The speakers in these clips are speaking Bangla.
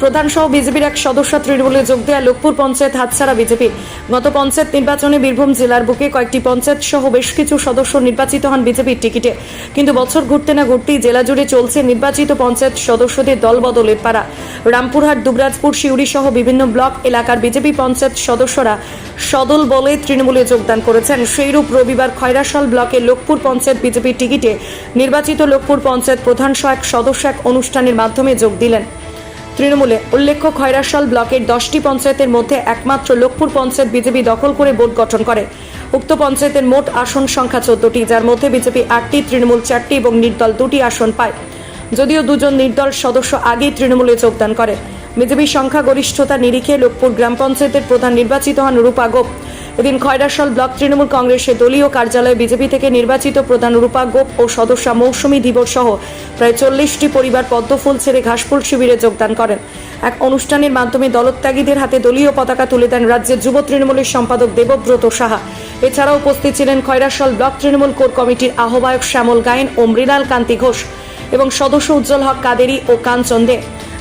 প্রধান সহ বিজেপির এক সদস্য তৃণমূলে যোগ দেওয়া লোকপুর পঞ্চায়েত হাতছাড়া বিজেপি গত পঞ্চায়েত নির্বাচনে বীরভূম জেলার বুকে কয়েকটি পঞ্চায়েত সহ বেশ কিছু সদস্য নির্বাচিত হন বিজেপির টিকিটে। কিন্তু বছর ঘুরতে না ঘুরতেই জেলা জুড়ে চলছে নির্বাচিত পঞ্চায়েত সদস্যদের দলবদলের পাড়া। রামপুরহাট, দুবরাজপুর শিউড়ি সহ বিভিন্ন ব্লক এলাকার বিজেপি পঞ্চায়েত সদস্যরা সদল বলে তৃণমূলে যোগদান করেছেন। সেইরূপ রবিবার খয়রাশাল ব্লকের লোকপুর পঞ্চায়েত বিজেপির টিকিটে নির্বাচিত লোকপুর পঞ্চায়েত প্রধান সহ এক সদস্য এক অনুষ্ঠানের মাধ্যমে যোগ দিলেন। তৃণমূলে উল্লেখ্য, খয়রাশাল ব্লকের দশটি পঞ্চায়েতের মধ্যে একমাত্র লোকপুর পঞ্চায়েত বিজেপি দখল করে বোর্ড গঠন করে। উক্ত পঞ্চায়েতের মোট আসন সংখ্যা চোদ্দটি, যার মধ্যে বিজেপি আটটি, তৃণমূল চারটি এবং নির্দল দুটি আসন পায়। যদিও দুজন নির্দল সদস্য আগেই তৃণমূলে যোগদান করে। বিজেপির সংখ্যাগরিষ্ঠতা নিরিখে লোকপুর গ্রাম পঞ্চায়েতের প্রধান নির্বাচিত হন রূপা গোপ। এদিন খয়রাশাল ব্লক তৃণমূল কংগ্রেসের দলীয় কার্যালয়ে বিজেপি থেকে নির্বাচিত প্রধান রূপা গোপ ও সদস্যা মৌসুমী ধীবর সহ প্রায় চল্লিশটি পরিবার পদ্মফুল ছেড়ে ঘাসফুল শিবিরে যোগদান করেন। এক অনুষ্ঠানের মাধ্যমে দলত্যাগীদের হাতে দলীয় পতাকা তুলে দেন রাজ্যের যুব তৃণমূলের সম্পাদক দেবব্রত সাহা। এছাড়াও উপস্থিত ছিলেন খয়রাশাল ব্লক তৃণমূল কোর কমিটির আহ্বায়ক শ্যামল গায়েন ও মৃণাল কান্তি ঘোষ। এবং সদস্য উজ্জ্বল হক কাদেরি ও কাঞ্চন দে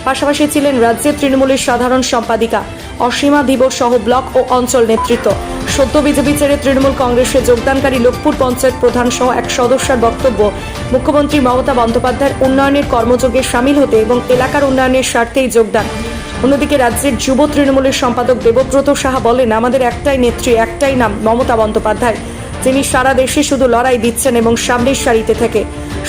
পাশাপাশি ছিলেন রাজ্যের তৃণমূলের সাধারণ সম্পাদিকা অসীমা দিবস সহ ব্লক ও অঞ্চল নেতৃত্ব। সদ্য বিজেপি ছেড়ে তৃণমূল কংগ্রেসে যোগদানকারী লোকপুর পঞ্চায়েত প্রধান সহ এক সদস্যের বক্তব্য মুখ্যমন্ত্রী মমতা বন্দ্যোপাধ্যায়ের উন্নয়নের কর্মযোগে সামিল হতে এবং এলাকার উন্নয়নের স্বার্থেই যোগদান। অন্যদিকে রাজ্যের যুব তৃণমূলের সম্পাদক দেবব্রত সাহা বলেন, আমাদের একটাই নেত্রী, একটাই নাম মমতা বন্দ্যোপাধ্যায়। যিনি সারা দেশে শুধু লড়াই দিচ্ছেন এবং সামনের সারিতে থেকে,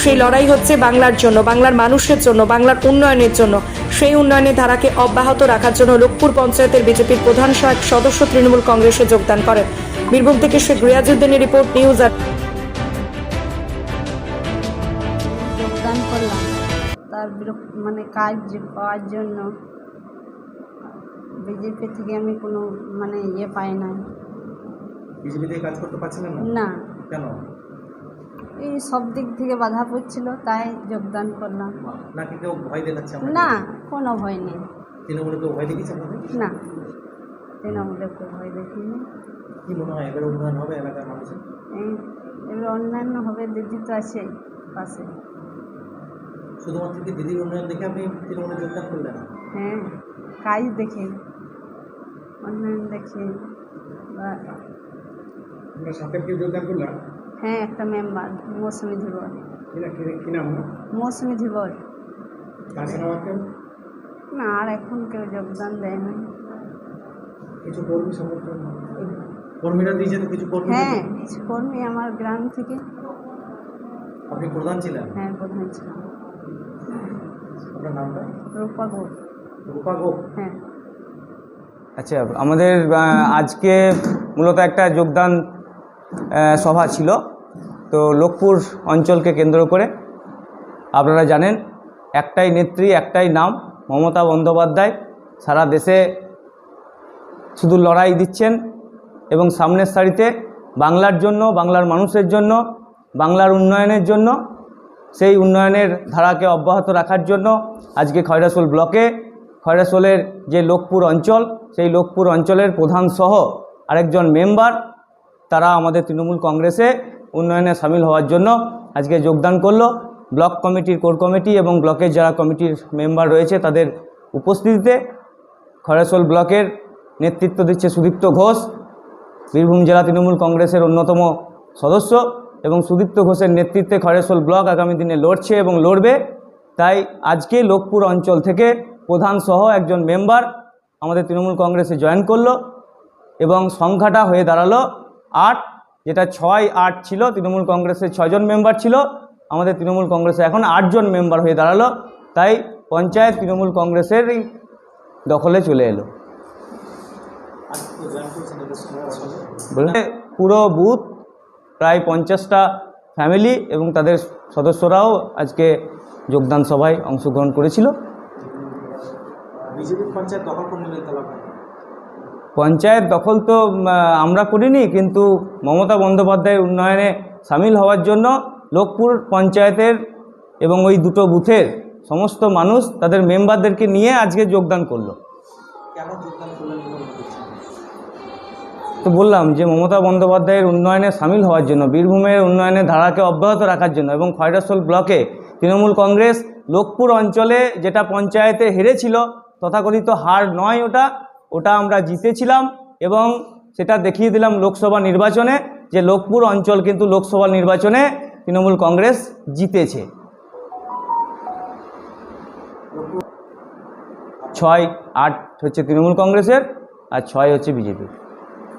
সেই লড়াই হচ্ছে বাংলার জন্য, বাংলার মানুষের জন্য, বাংলার উন্নয়নের জন্য। সেই উন্নয়নের ধারাকে অব্যাহত রাখার জন্য লোকপুর পঞ্চায়েতের বিজেপির প্রধান সহায়ক সদস্য তৃণমূল কংগ্রেসে যোগদান করেন। বীরভূম থেকে শেখ রিয়াজউদ্দিনের রিপোর্ট, নিউজ আর যোগদান তার মানে কাজ পাওয়ার জন্য বিজেপি থেকে আমি কোনো মানে ইয়ে পাই না বিজেপি থেকে কাজ করতে পারছিলেন না? না। কেন? এই সব দিক থেকে বাধা পড়ছিল তাই যোগদান করলাম। নাকি কেউ ভয় দেখাচ্ছে না কোনো ভয় নেই। তৃণমূলে কেউ ভয় দেখিয়েছে না তৃণমূলে কোনো ভয় দেখিনি। কি মনে হয় এবারে উন্নয়ন হবে এলাকার মানুষের? এবার অন্যান্য হবে দিদি তো আছে পাশে। শুধুমাত্র কি দিদির উন্নয়ন দেখে আপনি তৃণমূলে যোগদান করলেন? হ্যাঁ কাজ দেখে অন্যান্য দেখে বা আপনার সাথে কেউ যোগদান করলাম? হ্যাঁ একটা মেম্বার মৌসুমি ধীবর কি- কি নাম না মৌসুমি ধীবর না আর এখন কেউ যোগদান দেয় না কিছু কর্মী সমর্থন? কর্মীরা দিয়েছে তো কিছু কর্মী হ্যাঁ কিছু কর্মী আমার গ্রাম থেকে। আপনি প্রধান ছিলেন? হ্যাঁ প্রধান ছিলাম। আপনার নামটা? রূপা গোপ। রূপা গোপ? হ্যাঁ। আচ্ছা আমাদের আজকে মূলত একটা যোগদান সভা ছিল। তো লোকপুর অঞ্চলকে কেন্দ্র করে আপনারা জানেন, একটাই নেত্রী, একটাই নাম, মমতা বন্দ্যোপাধ্যায় সারা দেশে শুধু লড়াই দিচ্ছেন এবং সামনের সারিতে বাংলার জন্য, বাংলার মানুষের জন্য, বাংলার উন্নয়নের জন্য, সেই উন্নয়নের ধারাকে অব্যাহত রাখার জন্য আজকে খয়রাসোল ব্লকে, খয়রাসোলের যে লোকপুর অঞ্চল, সেই লোকপুর অঞ্চলের প্রধান সহ আরেকজন মেম্বার তারা আমাদের তৃণমূল কংগ্রেসে উন্নয়নে সামিল হওয়ার জন্য আজকে যোগদান করল। ব্লক কমিটির কোর কমিটি এবং ব্লকের যারা কমিটির মেম্বার রয়েছে তাদের উপস্থিতিতে খয়রাসোল ব্লকের নেতৃত্ব দিচ্ছে সুদীপ্ত ঘোষ, বীরভূম জেলা তৃণমূল কংগ্রেসের অন্যতম সদস্য এবং সুদীপ্ত ঘোষের নেতৃত্বে খয়রাসোল ব্লক আগামী দিনে লড়ছে এবং লড়বে। তাই আজকে লোকপুর অঞ্চল থেকে প্রধান সহ একজন মেম্বার আমাদের তৃণমূল কংগ্রেসে জয়েন করল এবং সংখ্যাটা হয়ে দাঁড়াল আট, যেটা ছয় আট ছিল, তৃণমূল কংগ্রেসের ছয়জন মেম্বার ছিল। আমাদের তৃণমূল কংগ্রেসে এখন আটজন মেম্বার হয়ে দাঁড়াল। তাই পঞ্চায়েত তৃণমূল কংগ্রেসেরই দখলে চলে এলো। বলে পুরো বুথ, প্রায় পঞ্চাশটা ফ্যামিলি এবং তাদের সদস্যরাও আজকে যোগদান সভায় অংশগ্রহণ করেছিল। পঞ্চায়েত দখল করে নিলেন। পঞ্চায়েত দখল তো আমরা করিনি কিন্তু মমতা বন্দ্যোপাধ্যায়ের উন্নয়নে সামিল হওয়ার জন্য লোকপুর পঞ্চায়েতের এবং ওই দুটো বুথের সমস্ত মানুষ তাদের মেম্বারদেরকে নিয়ে আজকে যোগদান করল। তো বললাম যে মমতা বন্দ্যোপাধ্যায়ের উন্নয়নে সামিল হওয়ার জন্য বীরভূমের উন্নয়নের ধারাকে অব্যাহত রাখার জন্য এবং খয়রাসোল ব্লকে তৃণমূল কংগ্রেস লোকপুর অঞ্চলে যেটা পঞ্চায়েতে হেরেছিল তথাকথিত হার নয় ওটা ওটা আমরা জিতেছিলাম এবং সেটা দেখিয়ে দিলাম লোকসভা নির্বাচনে যে লোকপুর অঞ্চল কিন্তু লোকসভা নির্বাচনে তৃণমূল কংগ্রেস জিতেছে। ছয় আট হচ্ছে তৃণমূল কংগ্রেসের আর ছয় হচ্ছে বিজেপির।